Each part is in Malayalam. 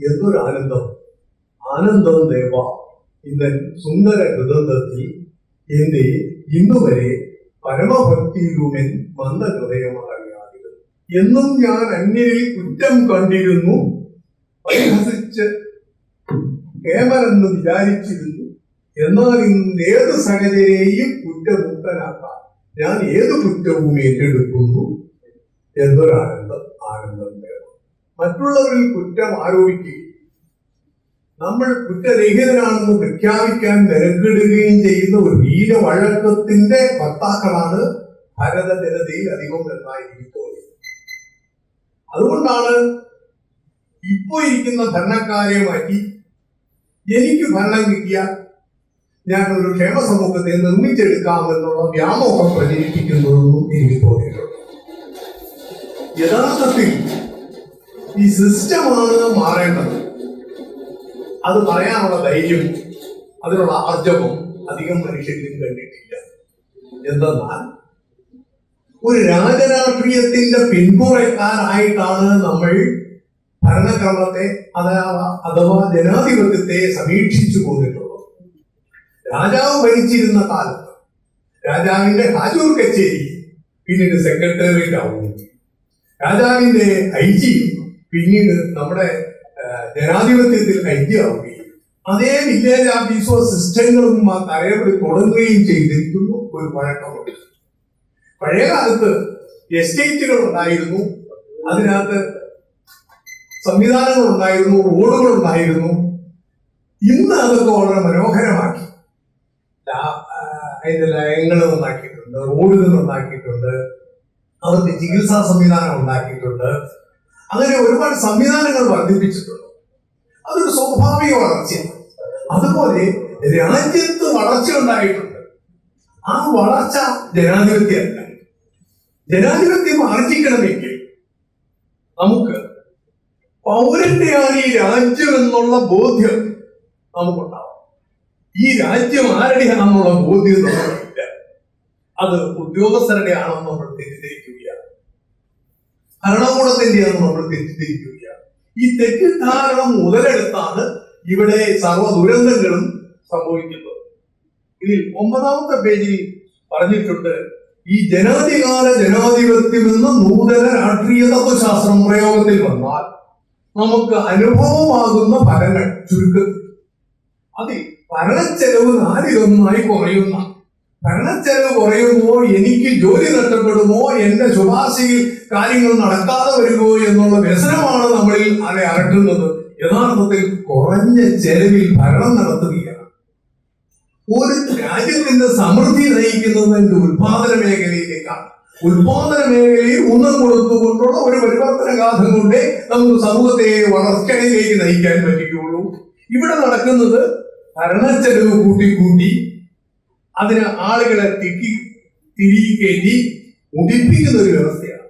എന്തൊരു ആനന്ദം ആനന്ദം ദേവ. ഇന്ന് സുന്ദര ഹൃദയത്തിൽ എന്റെ ഇന്നുവരെ പരമഭക്തിയിലുമെൻ മന്ദഹൃദയമാറിയാതിരുന്നു എന്നും ഞാൻ അന്യരിൽ കുറ്റം കണ്ടിരുന്നു. പരിഹസിച്ച് കേമരെന്ന് വിചാരിച്ചിരുന്നു. എന്നാൽ ഇന്ന് ഏത് സഹചരെയും കുറ്റമുക്തനാക്കാൻ ഞാൻ ഏത് കുറ്റവും ഏറ്റെടുക്കുന്നു? എന്നൊരാനന്ദം ആനന്ദം മറ്റുള്ളവരിൽ കുറ്റം ആരോപിക്കുകയും നമ്മൾ കുറ്റരഹിതരാണെന്ന് പ്രഖ്യാപിക്കാൻ മെനക്കെടുകയും ചെയ്യുന്ന ഒരു വീരവഴക്കത്തിന്റെ വക്താക്കളാണ് ഭാരത ജനതയിൽ അധികം എന്നായി അതുകൊണ്ടാണ് ഇപ്പോ ഇരിക്കുന്ന ഭരണക്കാരെ മാറ്റി എനിക്ക് ഭരണം കിട്ടിയാൽ ഞാൻ ഒരു ക്ഷേമ സമൂഹത്തെ നിർമ്മിച്ചെടുക്കാമെന്നുള്ള വ്യാമോഹം പ്രചരിപ്പിക്കുന്നതെന്നും എനിക്ക് തോന്നിയിട്ടുണ്ട്. യഥാർത്ഥത്തിൽ ഈ സിസ്റ്റമാണ് മാറേണ്ടത്. അത് പറയാനുള്ള ധൈര്യം അതിനുള്ള ആർജവം അധികം മനുഷ്യരിലും കണ്ടിട്ടില്ല എന്തെന്നാൽ ഒരു രാജരാഷ്ട്രീയത്തിന്റെ പിന്തുണക്കാരായിട്ടാണ് നമ്മൾ ഭരണക്രമത്തെ അഥവാ അഥവാ ജനാധിപത്യത്തെ സമീക്ഷിച്ചു പോന്നിട്ടുള്ളത് രാജാവ് ഭരിച്ചിരുന്ന കാലത്ത് രാജാവിന്റെ ഹാജൂർ കച്ചേരി പിന്നീട് സെക്രട്ടേറിയറ്റ് ആവുന്നു. രാജാവിന്റെ ഐ ജി പിന്നീട് നമ്മുടെ ജനാധിപത്യത്തിൽ ഐക്യമാവുകയും അതേ വില്ലേജ് ഓഫീസോ സിസ്റ്റങ്ങളും തലയോട് തുടങ്ങുകയും ചെയ്തിരിക്കുന്നു ഒരു പഴക്കമുണ്ട്. പഴയ കാലത്ത് എസ്റ്റേറ്റുകൾ ഉണ്ടായിരുന്നു അതിനകത്ത് സംവിധാനങ്ങൾ ഉണ്ടായിരുന്നു റോഡുകൾ ഉണ്ടായിരുന്നു. ഇന്ന് അതൊക്കെ വളരെ മനോഹരമാക്കി. അതിന്റെ ലയങ്ങൾ ഉണ്ടാക്കിയിട്ടുണ്ട് റോഡുകൾ ഉണ്ടാക്കിയിട്ടുണ്ട് അവർക്ക് ചികിത്സാ സംവിധാനം ഉണ്ടാക്കിയിട്ടുണ്ട്. അങ്ങനെ ഒരുപാട് സംവിധാനങ്ങൾ വർദ്ധിപ്പിച്ചിട്ടുണ്ട് അതൊരു സ്വാഭാവിക വളർച്ചയാണ്. അതുപോലെ രാജ്യത്ത് വളർച്ച ഉണ്ടായിട്ടുണ്ട്. ആ വളർച്ച ജനാധിപത്യമല്ല ജനാധിപത്യം ആർജിക്കണമെങ്കിൽ നമുക്ക് പൗരന്റെയാണ് ഈ രാജ്യം എന്നുള്ള ബോധ്യം നമുക്കുണ്ടാവും ഈ രാജ്യം ആരുടെയാണെന്നുള്ള ബോധ്യം നമുക്കില്ല അത് ഉദ്യോഗസ്ഥരുടെ ആണെന്ന് നമ്മൾ തെറ്റിദ്ധരിക്കുകയാണ് ഭരണകൂടത്തിന്റെയാണെന്ന് നമ്മൾ തെറ്റിദ്ധരിക്കുകയാണ്. ഈ തെറ്റിദ്ധാരണ മുതലെടുത്താണ് ഇവിടെ സർവ ദുരന്തങ്ങളും സംഭവിക്കുന്നത്. ഇതിൽ ഒമ്പതാമത്തെ പേജിൽ പറഞ്ഞിട്ടുണ്ട് ഈ ജനാധികാര ജനാധിപത്യത്തിൽ എന്ന നൂതന രാഷ്ട്രീയ തത്വശാസ്ത്രം പ്രയോഗത്തിൽ വന്നാൽ നമുക്ക് അനുഭവമാകുന്ന ഫലങ്ങൾ ചുരുക്കത്തിൽ. അതിൽ ഭരണച്ചെലവ് നാലിലൊന്നായി കുറയുന്ന ഭരണച്ചെലവ് കുറയുമോ? എനിക്ക് ജോലി നഷ്ടപ്പെടുമോ? എന്റെ ശുപാർശയിൽ കാര്യങ്ങൾ നടക്കാതെ വരുമോ എന്നുള്ള വ്യസനമാണ് നമ്മളിൽ അതെ അകറ്റുന്നത് യഥാർത്ഥത്തിൽ കുറഞ്ഞ ചെലവിൽ ഭരണം നടത്തുകയാണ്. ഒരു രാജ്യത്തിന്റെ സമൃദ്ധി നയിക്കുന്നത് എന്റെ ഉത്പാദന മേഖലയിലേക്കാണ്. ഉത്പാദന മേഖലയിൽ ഊന്നൽ കൊടുത്തുകൊണ്ടുള്ള ഒരു പരിവർത്തന ഗാഥം കൊണ്ടേ നമുക്ക് സമൂഹത്തെ വളർച്ചയിലേക്ക് നയിക്കാൻ പറ്റുകയുള്ളൂ. ഇവിടെ നടക്കുന്നത് ഭരണച്ചെലവ് കൂട്ടി കൂട്ടി അതിന് ആളുകളെ തിക്കി തിരികെ കയറ്റി മുടിപ്പിക്കുന്ന ഒരു വ്യവസ്ഥയാണ്.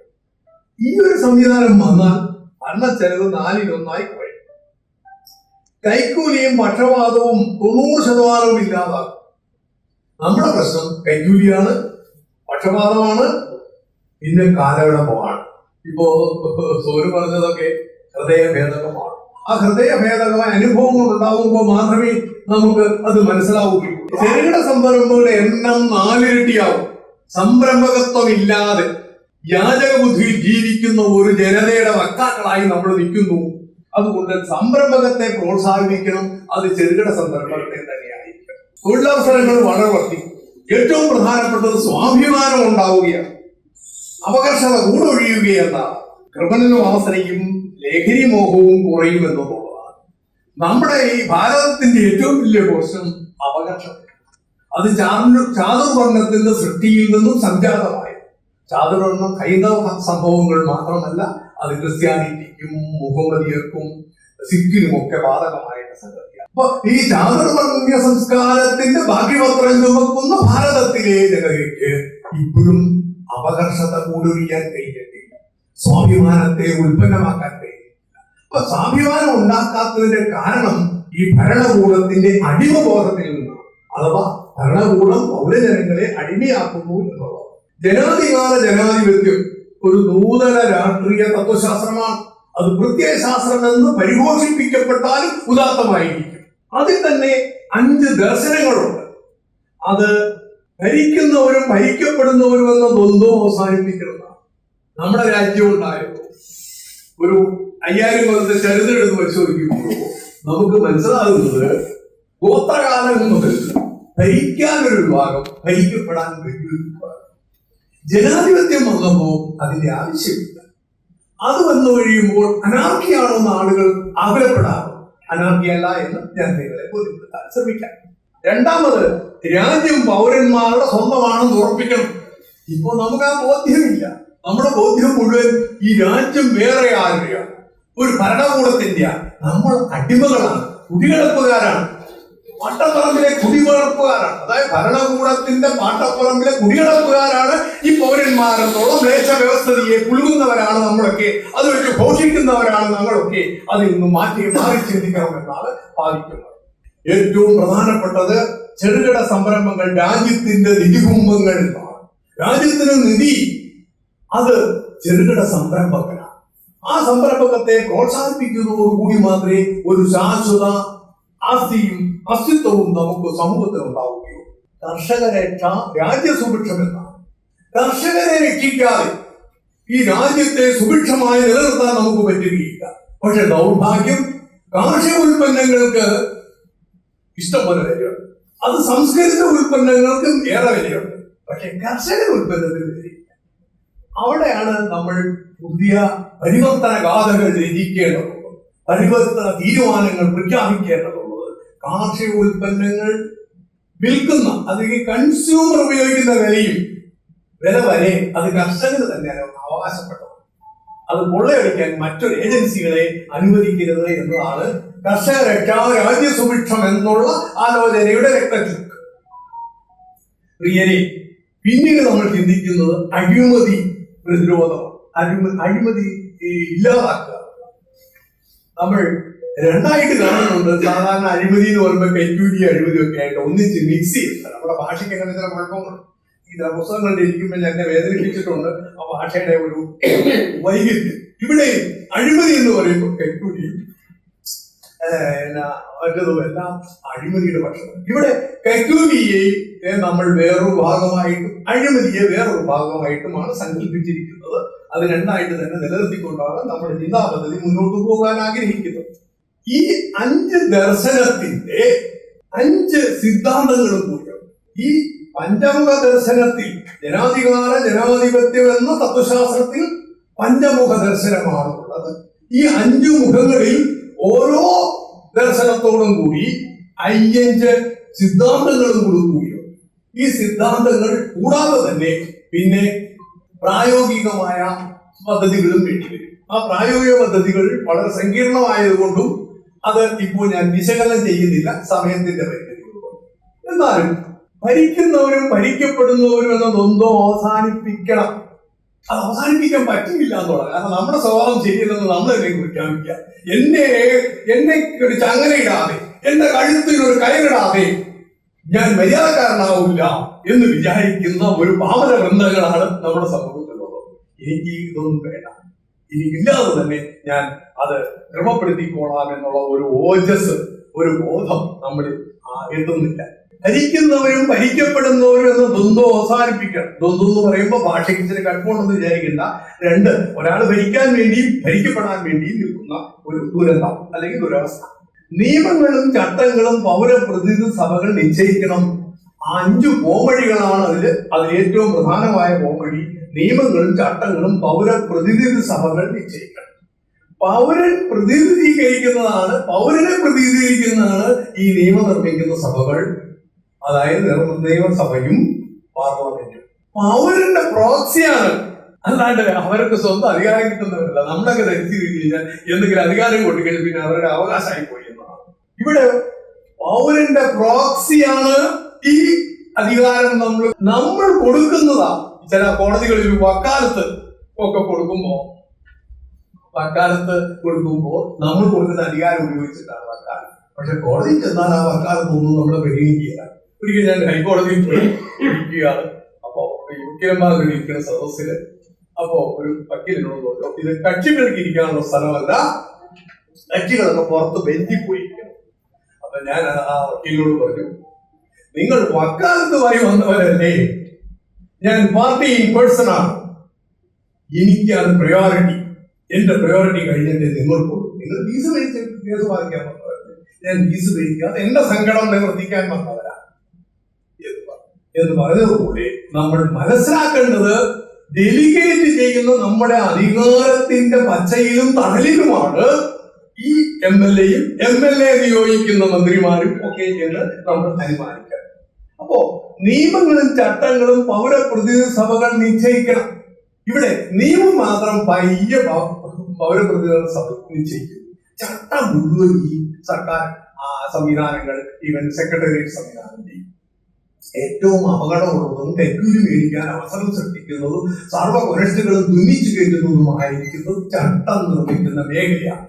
ഈ ഒരു സംവിധാനം വന്നാൽ ഭരണച്ചെലവ് നാലിലൊന്നായി കുറയും. കൈക്കൂലിയും പക്ഷപാതവും തൊണ്ണൂറ് ശതമാനവും ഇല്ലാതാകും. നമ്മുടെ പ്രശ്നം കൈക്കൂലിയാണ് പക്ഷപാതമാണ് പിന്നെ കാലവിളമ്പമാണ് ഇപ്പോ സോര് പറഞ്ഞതൊക്കെ ഹൃദയഭേദകമാണ്. ആ ഹൃദയഭേദകമായ അനുഭവങ്ങൾ ഉണ്ടാകുമ്പോൾ മാത്രമേ നമുക്ക് അത് മനസ്സിലാവുകയുള്ളൂ. ചെറുകിട സംരംഭങ്ങളുടെ എണ്ണം നാലിരട്ടിയാവും. സംരംഭകത്വം ഇല്ലാതെ യാചക ബുദ്ധിയിൽ ജീവിക്കുന്ന ഒരു ജനതയുടെ വക്താക്കളായി നമ്മൾ നിൽക്കുന്നു. അതുകൊണ്ട് സംരംഭകത്തെ പ്രോത്സാഹിപ്പിക്കണം. അത് ചെറുകിട സംരംഭകത്തെ തന്നെയായിരിക്കണം. തൊഴിലവസരങ്ങൾ വളരെ വർത്തി ഏറ്റവും പ്രധാനപ്പെട്ടത് സ്വാഭിമാനം ഉണ്ടാവുകയാണ്. അപകർഷത കൂടൊഴിയുകയെന്ന ക്രിമിനൽ വാസനയും ലഹരി മോഹവും കുറയും എന്നുള്ളതാണ് നമ്മുടെ ഈ ഭാരതത്തിന്റെ ഏറ്റവും വലിയ ദോഷം അപകർഷം അത് ചാതു- ചാതുർവർണത്തിന്റെ സൃഷ്ടിയിൽ നിന്നും സംജാതമായി ചാതുർവർണം ഹൈന്ദവ സംഭവങ്ങൾ മാത്രമല്ല അത് ക്രിസ്ത്യാനിറ്റിക്കും മുഹമ്മദിയർക്കും സിഖിനും ഒക്കെ ബാധകമായിട്ട് സംഗതിയാണ് അപ്പൊ ഈ ചാതുർവർണ സംസ്കാരത്തിന്റെ ബാക്കിപത്രം ചുമക്കുന്ന ഭാരതത്തിലെ ജനതയ്ക്ക് ഇപ്പോഴും അപകർഷത കൂടൊഴിയാൻ കഴിഞ്ഞിട്ടില്ല. സ്വാഭിമാനത്തെ ഉൽപ്പന്നമാക്കാൻ അപ്പൊ സ്വാഭിമാനം ഉണ്ടാക്കാത്തതിന്റെ കാരണം ഈ ഭരണകൂടത്തിന്റെ അടിമബോധത്തിൽ നിന്നാണ്. അഥവാ ഭരണകൂടം പൗരജനങ്ങളെ അടിമയാക്കുന്നു എന്നുള്ളത് ജനാധികാര ജനാധിപത്യം ഒരു നൂതന രാഷ്ട്രീയ തത്വശാസ്ത്രമാണ്. അത് പ്രത്യയശാസ്ത്രം എന്ന് പരിപോഷിപ്പിക്കപ്പെട്ടാലും ഉദാത്തമായിരിക്കും. അതിൽ തന്നെ അഞ്ച് ദർശനങ്ങളുണ്ട്. അത് ഭരിക്കുന്നവരും ഭരിക്കപ്പെടുന്നവരും എന്ന ദ്വന്ദ്വം അവസാനിപ്പിക്കുന്നതാണ്. നമ്മുടെ രാജ്യം ഉണ്ടായിരുന്നു. ഒരു അയ്യായിരം കൊല്ലത്തെ ചരിത്രം പരിശോധിക്കുമ്പോൾ നമുക്ക് മനസ്സിലാകുന്നത് ഗോത്രകാലം മുതൽ ഭരിക്കാൻ ഒരു വിഭാഗം ഭരിക്കപ്പെടാൻ വലിയൊരു വിഭാഗം ജനാധിപത്യം വന്നപ്പോ അതിന്റെ ആവശ്യമില്ല. അത് വന്നു കഴിയുമ്പോൾ അനാർക്കിയാണെന്ന് ആളുകൾ ആഗ്രഹപ്പെടാറ് അനാർക്കിയല്ല എന്ന് നിങ്ങളെ ബോധ്യപ്പെടുത്താൻ ശ്രമിക്കാം. രണ്ടാമത് രാജ്യം പൗരന്മാരുടെ സ്വന്തമാണെന്ന് ഉറപ്പിക്കണം. ഇപ്പൊ നമുക്ക് ആ ബോധ്യമില്ല. നമ്മുടെ ബോധ്യം മുഴുവൻ ഈ രാജ്യം വേറെ ആരുടെയാണ്? ഒരു ഭരണകൂടത്തിന്റെ നമ്മൾ അടിമകളാണ് കുടികിടപ്പുകാരാണ് പാട്ടപ്പറമ്പിലെ കുടികിടപ്പുകാരാണ് അതായത് ഭരണകൂടത്തിന്റെ പാട്ടപ്പറമ്പിലെ കുടികളപ്പുകാരാണ് ഈ പൗരന്മാരെന്നോളം ദേശ വ്യവസ്ഥയെ പുലുകുന്നവരാണ് നമ്മളൊക്കെ. അത് വെച്ച് ഘോഷിക്കുന്നവരാണ് നമ്മളൊക്കെ അതിൽ നിന്ന് മാറ്റി മാറി ചിന്തിക്കണമെന്നാണ് ഭാവിക്കുന്നത്. ഏറ്റവും പ്രധാനപ്പെട്ടത് ചെറുകിട സംരംഭങ്ങൾ രാജ്യത്തിന്റെ നിധികുംഭങ്ങൾ രാജ്യത്തിന് നിധി അത് ചെറുകിട സംരംഭങ്ങളാണ്. ആ സംരംഭകത്തെ പ്രോത്സാഹിപ്പിക്കുന്നതോടുകൂടി മാത്രമേ ഒരു ശാശ്വത ആസ്തിയും അസ്തിത്വവും നമുക്ക് സമൂഹത്തിൽ ഉണ്ടാവുകയുള്ളൂ. കർഷകരക്ഷ രാജ്യസുഭിക്ഷം എന്നാണ്. കർഷകരെ രക്ഷിക്കാതെ ഈ രാജ്യത്തെ സുഭിക്ഷമായി നിലനിർത്താൻ നമുക്ക് പറ്റുകയില്ല. പക്ഷെ ദൗർഭാഗ്യം കാർഷിക ഉൽപ്പന്നങ്ങൾക്ക് ഇഷ്ടംപോലെ വിലയുണ്ട്. അത് സംസ്കരിച്ച ഉൽപ്പന്നങ്ങൾക്കും ഏറെ വിലയുണ്ട്. പക്ഷെ കർഷക ഉൽപ്പന്നത്തിന് വിലയില്ല. അവിടെയാണ് നമ്മൾ പുതിയ പരിവർത്തന ഗാഥകൾ രചിക്കേണ്ടതുള്ളത് പരിവർത്തന തീരുമാനങ്ങൾ പ്രഖ്യാപിക്കേണ്ടതുള്ളത് കാർഷിക ഉൽപ്പന്നങ്ങൾ വിൽക്കുന്ന അല്ലെങ്കിൽ കൺസ്യൂമർ ഉപയോഗിക്കുന്ന വിലയും വില വരെ അത് കർഷകർ തന്നെയാണ് അവകാശപ്പെട്ടത് അത് കൊള്ളയടിക്കാൻ മറ്റൊരു ഏജൻസികളെ അനുവദിക്കരുത് എന്നതാണ് കർഷക രക്ഷാ രാജ്യസുഭിക്ഷം എന്നുള്ള ആലോചനയുടെ രക്തചുക്ക് പ്രിയരെ പിന്നീട് നമ്മൾ ചിന്തിക്കുന്നത് അഴിമതി പ്രതിരോധമാണ്. അഴിമ അഴിമതി ഇല്ലാതാക്കുക. നമ്മൾ രണ്ടായിട്ട് കാണുന്നുണ്ട്. സാധാരണ അഴിമതി എന്ന് പറയുമ്പോൾ കൈക്കൂലി അഴിമതി ഒക്കെ ആയിട്ട് ഒന്നിച്ച് മിക്സ് ചെയ്യുന്നത്. നമ്മുടെ ഭാഷയ്ക്ക് അങ്ങനെ ചില കുഴപ്പങ്ങളുണ്ട്. ഈ പുസ്തകങ്ങളുടെ ഇരിക്കുമ്പോൾ എന്നെ വേദനിപ്പിച്ചിട്ടുണ്ട്. ആ ഭാഷയുടെ ഒരു വൈകല്യം ഇവിടെ അഴിമതി എന്ന് പറയുമ്പോൾ കൈക്കൂലിയും മറ്റതും എല്ലാം അഴിമതിയുടെ പക്ഷം. ഇവിടെ കൈക്കൂലിയെ നമ്മൾ വേറൊരു ഭാഗമായിട്ടും അഴിമതിയെ വേറൊരു ഭാഗമായിട്ടുമാണ് സങ്കല്പിച്ചിരിക്കുന്നത്. അത് രണ്ടായിട്ട് തന്നെ നിലനിർത്തിക്കൊണ്ടാണ് നമ്മുടെ ചിന്താ പദ്ധതി മുന്നോട്ട് പോകാൻ ആഗ്രഹിക്കുന്നത്. ഈ അഞ്ച് ദർശനത്തിന്റെ അഞ്ച് സിദ്ധാന്തങ്ങളും കൂടിയാണ്. ഈ പഞ്ചമുഖ ദർശനത്തിൽ ജനാധികാര ജനാധിപത്യം എന്ന തത്വശാസ്ത്രത്തിൽ പഞ്ചമുഖ ദർശനമാണ് ഉള്ളത്. ഈ അഞ്ചു മുഖങ്ങളിൽ ഓരോ ദർശനത്തോടും കൂടി അയ്യഞ്ച് സിദ്ധാന്തങ്ങളും കൂടി ഈ സിദ്ധാന്തങ്ങൾ കൂടാതെ തന്നെ പിന്നെ പ്രായോഗികമായ പദ്ധതികളും വേണ്ടിവരും ആ പ്രായോഗിക പദ്ധതികൾ വളരെ സങ്കീർണമായതുകൊണ്ടും അത് ഇപ്പോൾ ഞാൻ വിശകലനം ചെയ്യുന്നില്ല സമയത്തിന്റെ പരിധി. എന്നാലും ഭരിക്കുന്നവരും ഭരിക്കപ്പെടുന്നവരും എന്ന ദ്വന്ദ്വം അവസാനിപ്പിക്കണം. അത് അവസാനിപ്പിക്കാൻ പറ്റില്ല എന്നുള്ളത് കാരണം നമ്മുടെ സ്വഭാവം ശരിയല്ലെന്ന് നമ്മൾ തന്നെ പ്രഖ്യാപിക്കുക. എന്നെ എന്നെ ഒരു ചങ്ങലയിടാതെ എന്റെ കഴുത്തിൽ ഒരു കയറിടാതെ ഞാൻ മര്യാദക്കാരനാവില്ല എന്ന് വിചാരിക്കുന്ന ഒരു പാവന വൃന്ദങ്ങളാണ് നമ്മുടെ സമൂഹത്തിലുള്ളത് എനിക്ക് ഇതൊന്നും വേണ്ട. ഇല്ലാതെ തന്നെ ഞാൻ അത് ക്രമപ്പെടുത്തിക്കോളാം എന്നുള്ള ഒരു ഓജസ് ഒരു ബോധം നമ്മൾ എത്തുന്നില്ല ഭരിക്കുന്നവരും ഭരിക്കപ്പെടുന്നവരും എന്ന ദ്വന്ദ്വം അവസാനിപ്പിക്കണം. ദ്വന്ദ്വം എന്ന് പറയുമ്പോൾ ഭാഷയ്ക്ക് ഇച്ചിരി കടുപ്പമുണ്ടെന്ന് വിചാരിക്കുന്ന രണ്ട് ഒരാൾ ഭരിക്കാൻ വേണ്ടിയും ഭരിക്കപ്പെടാൻ വേണ്ടിയും നിൽക്കുന്ന ഒരു ദുരന്തം അല്ലെങ്കിൽ ദുരവസ്ഥ. നിയമങ്ങളും ചട്ടങ്ങളും പൗരപ്രതിനിധി സഭകൾ നിശ്ചയിക്കണം. ആ അഞ്ചു പോംവഴികളാണ് അതിൽ അതിൽ ഏറ്റവും പ്രധാനമായ പോംവഴി നിയമങ്ങളും ചട്ടങ്ങളും പൗര പ്രതിനിധി സഭകൾ നിശ്ചയിക്കണം. പൗരൻ പ്രതിനിധീകരിക്കുന്നതാണ് പൗരനെ പ്രതിനിധീകരിക്കുന്നതാണ് ഈ നിയമം നിർമ്മിക്കുന്ന സഭകൾ അതായത് നിയമ- നിയമസഭയും പാർലമെന്റും. പൗരന്റെ പ്രോക്സിയാണ്. അല്ലാണ്ട് അവർക്ക് സ്വന്തം അധികാരം കിട്ടുന്നവരല്ല. നമ്മളൊക്കെ ധരിച്ചു കഴിഞ്ഞാൽ എന്തെങ്കിലും അധികാരം കൊടുക്കഴിഞ്ഞാൽ പിന്നെ അവരുടെ അവകാശമായി പോയി എന്നതാണ് ഇവിടെ പൗരന്റെ പ്രോക്സിയാണ് ഈ അധികാരം നമ്മൾ നമ്മൾ കൊടുക്കുന്നതാ ചില കോടതികളിൽ വക്കാലത്ത് ഒക്കെ കൊടുക്കുമ്പോ വക്കാലത്ത് കൊടുക്കുമ്പോൾ നമ്മൾ കൊടുക്കുന്ന അധികാരം ഉപയോഗിച്ചിട്ടാണ് വക്കാലത്ത്. പക്ഷെ കോടതിയിൽ ചെന്നാൽ ആ വക്കാലത്തൊന്നും നമ്മളെ പരിഗണിക്കുകയില്ല ഒരിക്കൽ ഞാൻ ഹൈക്കോടതിയിൽ പോയി ഇരിക്കുകയാണ്. അപ്പോ ഈ വക്കീലന്മാർ ഇരിക്കുന്ന സദസ്സിൽ അപ്പോ ഒരു വക്കീലിനോട് പറഞ്ഞു ഇത് കക്ഷികൾക്ക് ഇരിക്കാനുള്ള സ്ഥലമല്ല കക്ഷികളൊക്കെ പുറത്ത് ബെഞ്ചിൽ അപ്പൊ ഞാൻ ആ വക്കീലിനോട് പറഞ്ഞു നിങ്ങൾ വക്കാലത്തുമായി വന്നവരല്ലേ? ഞാൻ പാർട്ടി പേഴ്സൺ ആണ്. എനിക്കാണ് പ്രയോറിറ്റി എന്റെ പ്രയോറിറ്റി കഴിഞ്ഞിട്ട് നിങ്ങൾക്ക്. നിങ്ങൾ ഫീസ് മേടിച്ച് കേസ് വാദിക്കാൻ വന്നവരല്ലേ. ഞാൻ ഫീസ് വഹിക്കാതെ എന്റെ സങ്കടം നിവർത്തിക്കാൻ വന്നവരാ. എന്ന് പറഞ്ഞതുപോലെ നമ്മൾ മനസ്സിലാക്കേണ്ടത് ഡെലിഗേറ്റ് ചെയ്യുന്ന നമ്മുടെ അധികാരത്തിന്റെ പച്ചയിലും തണലിലുമാണ് ഈ എം എൽ എയും എം എൽ എ നിയോഗിക്കുന്ന മന്ത്രിമാരും ഒക്കെ എന്ന് നമ്മൾ അനുമാനിക്കണം. അപ്പോ നിയമങ്ങളും ചട്ടങ്ങളും പൗരപ്രതിനിധി സഭകൾ നിശ്ചയിക്കണം. ഇവിടെ നിയമം മാത്രം പയ്യ പൗരപ്രതിനിധികളുടെ സഭ നിശ്ചയിക്കും. ചട്ടം മുഴുവൻ ഈ സർക്കാർ സംവിധാനങ്ങൾ ഈവൻ സെക്രട്ടേറിയറ്റ് സംവിധാനം ചെയ്യും ഏറ്റവും അപകടമുള്ളതും തെറ്റൂരി മേടിക്കാൻ അവസരം സൃഷ്ടിക്കുന്നതും സർവകുരക്ഷകളും തുന്നിച്ചു കയറ്റുന്നതുമായിരിക്കുന്നത് ചട്ടം നിർമ്മിക്കുന്ന മേഖലയാണ്.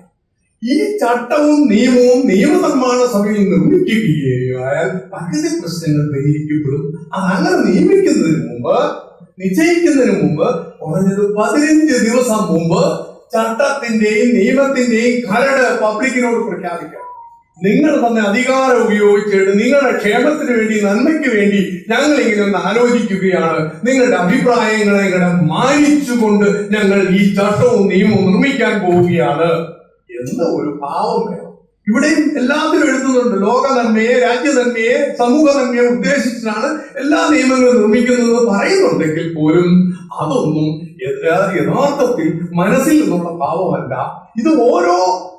ഈ ചട്ടവും നിയമവും നിയമനിർമ്മാണ സഭയിൽ നിർമ്മിക്കുകയാൽ പകുതി പ്രശ്നങ്ങൾ പരിഹരിക്കപ്പെടും അങ്ങനെ നിയമിക്കുന്നതിന് മുമ്പ് നിശ്ചയിക്കുന്നതിന് മുമ്പ് കുറഞ്ഞത് പതിനഞ്ച് ദിവസം മുമ്പ് ചട്ടത്തിന്റെയും നിയമത്തിന്റെയും കരട് പബ്ലിക്കിനോട് പ്രഖ്യാപിക്കാം. നിങ്ങൾ തന്നെ അധികാരം ഉപയോഗിച്ചിട്ട് നിങ്ങളുടെ ക്ഷേമത്തിന് വേണ്ടി നന്മയ്ക്ക് വേണ്ടി ഞങ്ങൾ ഇങ്ങനെ ഒന്ന് ആലോചിക്കുകയാണ്. നിങ്ങളുടെ അഭിപ്രായങ്ങളെ ഇങ്ങനെ മാനിച്ചുകൊണ്ട് ഞങ്ങൾ ഈ ചട്ടവും നിയമവും നിർമ്മിക്കാൻ പോവുകയാണ്. എന്ന ഒരു ഭാവം വേണം. ഇവിടെയും എല്ലാത്തിലും എഴുതുന്നുണ്ട്. ലോക നന്മയെ രാജ്യ സമൂഹ നന്മയെ ഉദ്ദേശിച്ചാണ് എല്ലാ നിയമങ്ങളും നിർമ്മിക്കുന്നത് പറയുന്നുണ്ടെങ്കിൽ പോലും അതൊന്നും യഥാ- യഥാർത്ഥത്തിൽ മനസ്സിൽ നിന്നുള്ള ഭാവമല്ല ഇത് ഓരോ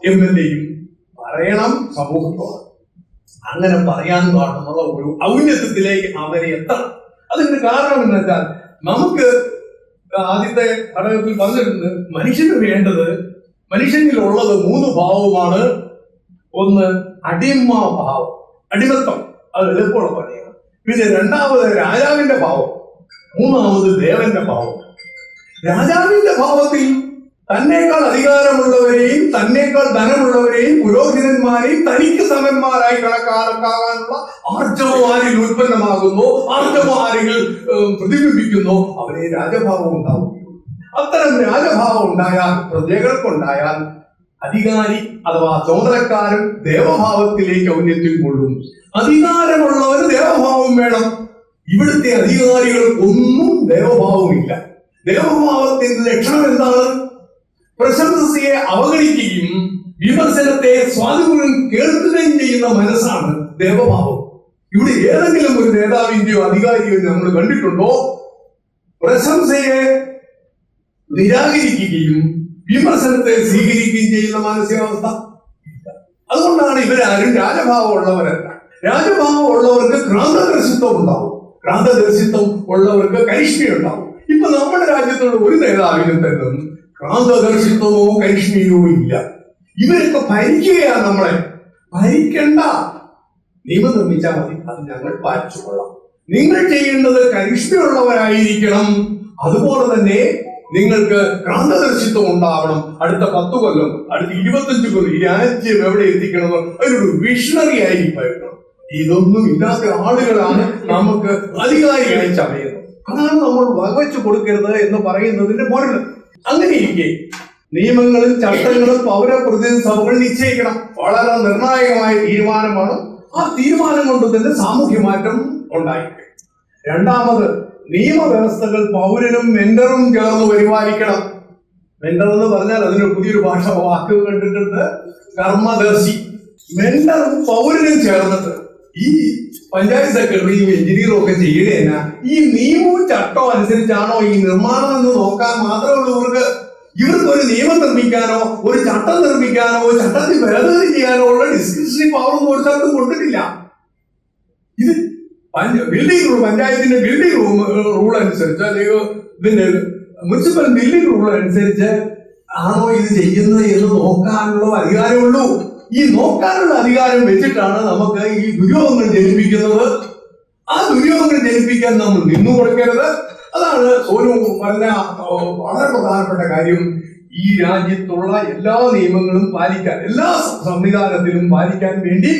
എം എൽ എയും പറയണം സമൂഹത്തോട്. അങ്ങനെ പറയാൻ പാടുന്നുള്ള ഒരു ഔന്നത്യത്തിലേക്ക് അവരെ എത്തണം. അതിന് കാരണം എന്ന് വെച്ചാൽ നമുക്ക് ആദ്യത്തെ ഘടകത്തിൽ വന്നിട്ടുണ്ട് മനുഷ്യന് വേണ്ടത് മനുഷ്യനിലുള്ളത് മൂന്ന് ഭാവമാണ്. ഒന്ന് അടിമ ഭാവം. അടിമത്തം. അത് എളുപ്പമുള്ള പണിയാണ്. പിന്നെ രണ്ടാമത് രാജാവിന്റെ ഭാവം. മൂന്നാമത് ദേവന്റെ ഭാവം. രാജാവിന്റെ ഭാവത്തിൽ തന്നേക്കാൾ അധികാരമുള്ളവരെയും തന്നേക്കാൾ ധനമുള്ളവരെയും പുരോഹിതന്മാരെയും തനിക്ക് സമന്മാരായി കണക്കാക്കാനുള്ള ആർജവം ആരിൽ ഉൽപ്പന്നമാകുന്നു ആർജവം പ്രതിബിംബിക്കുന്നു. അവരെ രാജഭാവം ഉണ്ടാവും അത്തരം രാജഭാവം ഉണ്ടായാൽ പ്രജകൾക്കുണ്ടായാൽ അധികാരി അഥവാ ചുമതലക്കാരൻ ദേവഭാവത്തിലേക്ക് ഔന്നത്യം കൊള്ളും അധികാരമുള്ളവർ ദേവഭാവം വേണം. ഇവിടുത്തെ അധികാരികൾക്ക് ഒന്നും ദേവഭാവമില്ല ദേവഭാവത്തിന്റെ ലക്ഷണം എന്താണ്? പ്രശംസയെ അവഗണിക്കുകയും വിമർശനത്തെ സ്വാധീനം കേൾക്കുകയും ചെയ്യുന്ന മനസ്സാണ് ദേവഭാവം. ഇവിടെ ഏതെങ്കിലും ഒരു നേതാവിന്റെയോ അധികാരിയോ നമ്മൾ കണ്ടിട്ടുണ്ടോ? പ്രശംസയെ നിരാകരിക്കുകയും വിമർശനത്തെ സ്വീകരിക്കുകയും ചെയ്യുന്ന മാനസികാവസ്ഥ. അതുകൊണ്ടാണ് ഇവരാരും രാജഭാവം ഉള്ളവരല്ല രാജഭാവം ഉള്ളവർക്ക് ക്രാന്തദർശിത്വം ഉണ്ടാവും. ക്രാന്തദർശിത്വം ഉള്ളവർക്ക് കരിഷ്മയുണ്ടാവും ഇപ്പൊ നമ്മുടെ രാജ്യത്തുള്ള ഒരു നേതാവിനും തന്നെ ക്രാന്തദർശിത്വമോ കരിഷ്മയോ ഇല്ല. ഇവരൊക്കെ ഭരിക്കുകയാണ് നമ്മളെ. ഭരിക്കണ്ട. നിയമം നിർമ്മിച്ചാൽ മതി. അത് ഞങ്ങൾ പാലിച്ചു കൊള്ളാം നിങ്ങൾ ചെയ്യേണ്ടത് കരിഷ്മയുള്ളവരായിരിക്കണം. അതുപോലെ തന്നെ നിങ്ങൾക്ക് ക്രാന്തദർശിത്വം ഉണ്ടാവണം അടുത്ത പത്ത് കൊല്ലം അടുത്ത ഇരുപത്തഞ്ച് കൊല്ലം ഈ രാജ്യം എവിടെ എത്തിക്കണം അതിനൊരു വിഷണറി ആയിരിക്കണം ഇതൊന്നും ഇല്ലാത്ത ആളുകളാണ് നമുക്ക് അധികാരികളെ ചമയുന്നത്. അതാണ് നമ്മൾ വകവെച്ചു കൊടുക്കരുത് എന്ന് പറയുന്നതിന്റെ പൊരുൾ അങ്ങനെ നിയമങ്ങളും ചട്ടങ്ങളും പൗരപ്രതിനിധി സഭകൾ നിശ്ചയിക്കണം. വളരെ നിർണായകമായ തീരുമാനമാണ്. ആ തീരുമാനം കൊണ്ട് തന്നെ സാമൂഹ്യ മാറ്റം ഉണ്ടായിരിക്കും. രണ്ടാമത് നിയമവ്യവസ്ഥകൾ പൗരനും മെന്ററും ചേർന്ന് പരിപാലിക്കണം. മെന്റർ എന്ന് പറഞ്ഞാൽ അതിന് പുതിയൊരു ഭാഷ വാക്ക് കണ്ടിട്ടുണ്ട്. കർമ്മദർശി. മെന്ററും പൗരനും ചേർന്നിട്ട് ഈ പഞ്ചായത്ത് സെക്രട്ടറിയും എഞ്ചിനീയറും ഒക്കെ ചെയ്യുക ഈ നിയമവും ചട്ടവും അനുസരിച്ചാണോ ഈ നിർമ്മാണം എന്ന് നോക്കാൻ മാത്രമേ ഇവർക്ക്. ഇവർക്ക് ഒരു നിയമം നിർമ്മിക്കാനോ ഒരു ചട്ടം നിർമ്മിക്കാനോ ചട്ടത്തിൽ ഭേദഗതി ചെയ്യാനോ ഉള്ള ഡിസ്ക്രിപ്ഷനി പവറും സ്ഥലത്തും കൊടുത്തിട്ടില്ല ഇത് ബിൽഡിംഗ് റൂൾ പഞ്ചായത്തിന്റെ ബിൽഡിംഗ് റൂം റൂൾ അനുസരിച്ച് അല്ലെങ്കിൽ ഇതിന്റെ മുനിസിപ്പൽ ബിൽഡിംഗ് റൂൾ അനുസരിച്ച് ആണോ ഇത് ചെയ്യുന്നത് എന്ന് നോക്കാനുള്ള അധികാരമുള്ളൂ. ഈ നോക്കാനുള്ള അധികാരം വെച്ചിട്ടാണ് നമുക്ക് ഈ ദുര്യോഗങ്ങൾ ജനിപ്പിക്കുന്നത്. ആ ദുര്യോഗങ്ങൾ ജനിപ്പിക്കാൻ നമ്മൾ നിന്നു കൊടുക്കരുത്. അതാണ് ഒരു പറഞ്ഞ വളരെ പ്രധാനപ്പെട്ട കാര്യം. ഈ രാജ്യത്തുള്ള എല്ലാ നിയമങ്ങളും പാലിക്കാൻ എല്ലാ സംവിധാനത്തിലും പാലിക്കാൻ വേണ്ടി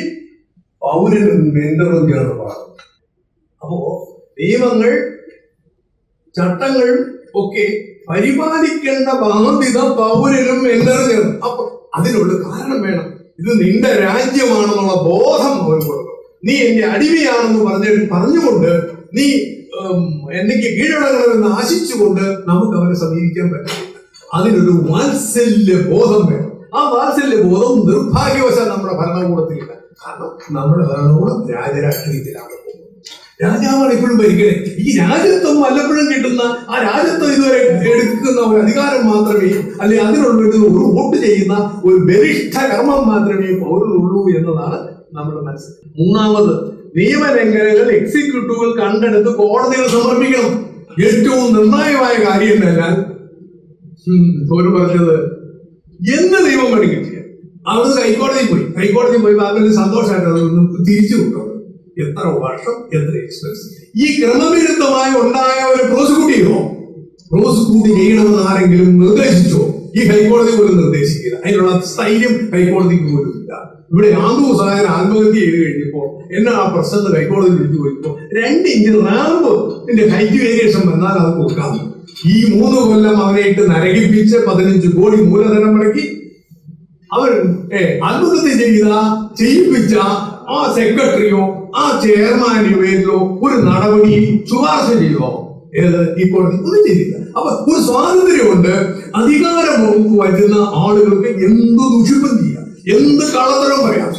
പൗരനും മെന്ററും ചേർന്ന് അപ്പോ നിയമങ്ങൾ ചട്ടങ്ങൾ ഒക്കെ പരിപാലിക്കേണ്ട ബാധ്യത പൗരനും എന്തറിഞ്ഞത് അപ്പൊ അതിനുള്ള കാരണം വേണം. ഇത് നിന്റെ രാജ്യമാണെന്നുള്ള ബോധം അവൻ കൊടുക്കും നീ എന്റെ അടിമയാണെന്ന് പറഞ്ഞു പറഞ്ഞുകൊണ്ട് നീ എനിക്ക് കീഴടങ്ങണമെന്ന് ആശിച്ചുകൊണ്ട് നമുക്ക് അവനെ സമീപിക്കാൻ പറ്റില്ല. അതിനൊരു വാത്സല്യ ബോധം വേണം. ആ വാത്സല്യ ബോധം നിർഭാഗ്യവശാൽ നമ്മുടെ ഭരണകൂടത്തിലില്ല. കാരണം നമ്മുടെ ഭരണകൂടം രാജരാഷ്ട്രീയത്തിലാണ് പോകുന്നത്. രാജാവാണ് ഇപ്പോഴും ഭരിക്കണേ. ഈ രാജ്യത്വം വല്ലപ്പോഴും കിട്ടുന്ന ആ രാജ്യത്വം ഇതുവരെ എടുക്കുന്ന ഒരു അധികാരം മാത്രമേ അല്ലെ അതിനുള്ള ഒരു വോട്ട് ചെയ്യുന്ന ഒരു ബലിഷ്ഠ കർമ്മം മാത്രമേ പൗരനുള്ളൂ എന്നതാണ് നമ്മുടെ മനസ്സിൽ മൂന്നാമത് നിയമലംഘനങ്ങൾ എക്സിക്യൂട്ടീവുകൾ കണ്ടെടുത്ത് കോടതിയിൽ സമർപ്പിക്കണം. ഏറ്റവും നിർണായകമായ കാര്യം എന്നാൽ ഒരു പറഞ്ഞത് എന്ത് നിയമം പഠിക്കും അവിടുന്ന് ഹൈക്കോടതിയിൽ പോയി. ഹൈക്കോടതിയിൽ പോയി അവരുടെ സന്തോഷമായിട്ട് തിരിച്ചു കിട്ടും എത്ര വർഷം എത്ര എക്സ്പെൻസ് ഈ ക്രമവിരുദ്ധമായി ഉണ്ടായ ഒരു പ്രോസിക്യൂട്ടീവോ പ്രോസിക്യൂട്ട് ചെയ്യണമെന്ന് ആരെങ്കിലും നിർദ്ദേശിച്ചോ? ഈ ഹൈക്കോടതി പോലും നിർദ്ദേശിക്കില്ല. അതിനുള്ള സ്ഥൈര്യം ഹൈക്കോടതിക്ക് പോലും ഇല്ല. ഇവിടെ ആന്തൂർ സഹായൻ ആത്മഹത്യ ചെയ്ത് കഴിഞ്ഞപ്പോൾ എന്നാ ആ പ്രശ്നത്തിൽ ഹൈക്കോടതി വിളിച്ചു പോയിപ്പോ രണ്ട് ഇഞ്ച് റാമ്പ് ഹൈറ്റ് വേരിയേഷൻ വന്നാൽ അത് കൊടുക്കാം ഈ മൂന്ന് കൊല്ലം അവനെ ഇട്ട് നരകിപ്പിച്ച് പതിനഞ്ച് കോടി മൂലധനം മുടക്കി അവർ അത്ഭുതത്തെ ചെയ്ത ചെയ്യിപ്പിച്ച ആ സെക്രട്ടറിയോ ആ ചെയർമാന്റെ പേരിലോ ഒരു നടപടി ശുപാർശ ചെയ്തോ? ഏത്? ഈ കോടതി ഒന്നും ചെയ്തില്ല. അപ്പൊ ഒരു സ്വാതന്ത്ര്യമുണ്ട് അധികാരം വരുന്ന ആളുകൾക്ക് എന്ത് ദുഷിപ്പം ചെയ്യാം. എന്ത് കള്ളത്തരം പറയാം.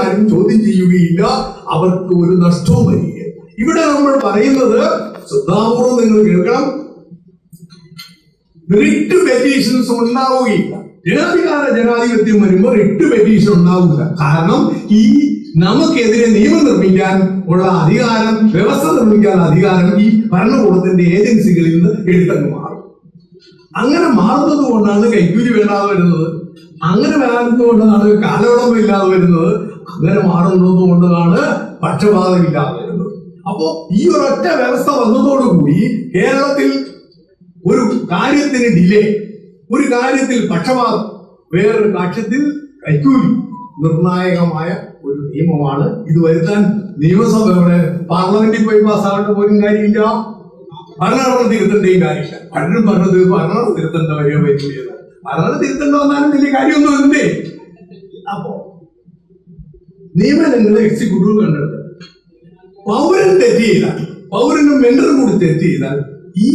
ആരും ചോദ്യം ചെയ്യുകയില്ല. അവർക്ക് ഒരു നഷ്ടവും വരികയില്ല ഇവിടെ നമ്മൾ പറയുന്നത് ശ്രദ്ധാപൂർവം നിങ്ങൾ കേൾക്കണം. റിട്ട് പെറ്റീഷൻസ് ഉണ്ടാവുകയില്ല. ജനാധികാര ജനാധിപത്യം വരുമ്പോൾ റിട്ട് പെറ്റീഷൻ ഉണ്ടാവില്ല. കാരണം ഈ നമുക്കെതിരെ നിയമം നിർമ്മിക്കാൻ ഉള്ള അധികാരം വ്യവസ്ഥ നിർമ്മിക്കാൻ അധികാരം ഈ ഭരണകൂടത്തിന്റെ ഏജൻസികളിൽ നിന്ന് എടുത്തങ്ങ് മാറും. അങ്ങനെ മാറുന്നത് കൊണ്ടാണ് കൈക്കൂലി വേണ്ടാതെ വരുന്നത്. അങ്ങനെ മാറുന്നത് കൊണ്ടാണ് കാലവളം ഇല്ലാതെ വരുന്നത്. അങ്ങനെ മാറുന്നത് കൊണ്ടാണ് പക്ഷപാതം ഇല്ലാതെ വരുന്നത്. അപ്പോ ഈ ഒരൊറ്റ വ്യവസ്ഥ വന്നതോടുകൂടി കേരളത്തിൽ ഒരു കാര്യത്തിന് ഡിലേ ഒരു കാര്യത്തിൽ പക്ഷപാതം വേറൊരു കാര്യത്തിൽ കൈക്കൂലി നിർണായകമായ ഒരു നിയമമാണ്. ഇത് വരുത്താൻ നിയമസഭയുടെ പാർലമെന്റിൽ പോയി പാസ്സാകേണ്ട പോലും കാര്യമില്ല. ഭരണഘടന തിരുത്തേണ്ടയും കാര്യമില്ല. പലരും പറഞ്ഞത് ഭരണഘടന തിരുത്തേണ്ട വലിയ പറ്റിയത് ഭരണഘടന തിരുത്തേണ്ട വന്നാലും വലിയ കാര്യമൊന്നും എന്തേ അപ്പോ നിയമനങ്ങൾ എക്സിക്യൂട്ടീവ് കണ്ടെടുത്ത് പൗരൻ തെറ്റ് ചെയ്താൽ പൗരനും മെന്ററും കൂടി തെറ്റ് ചെയ്താൽ ഈ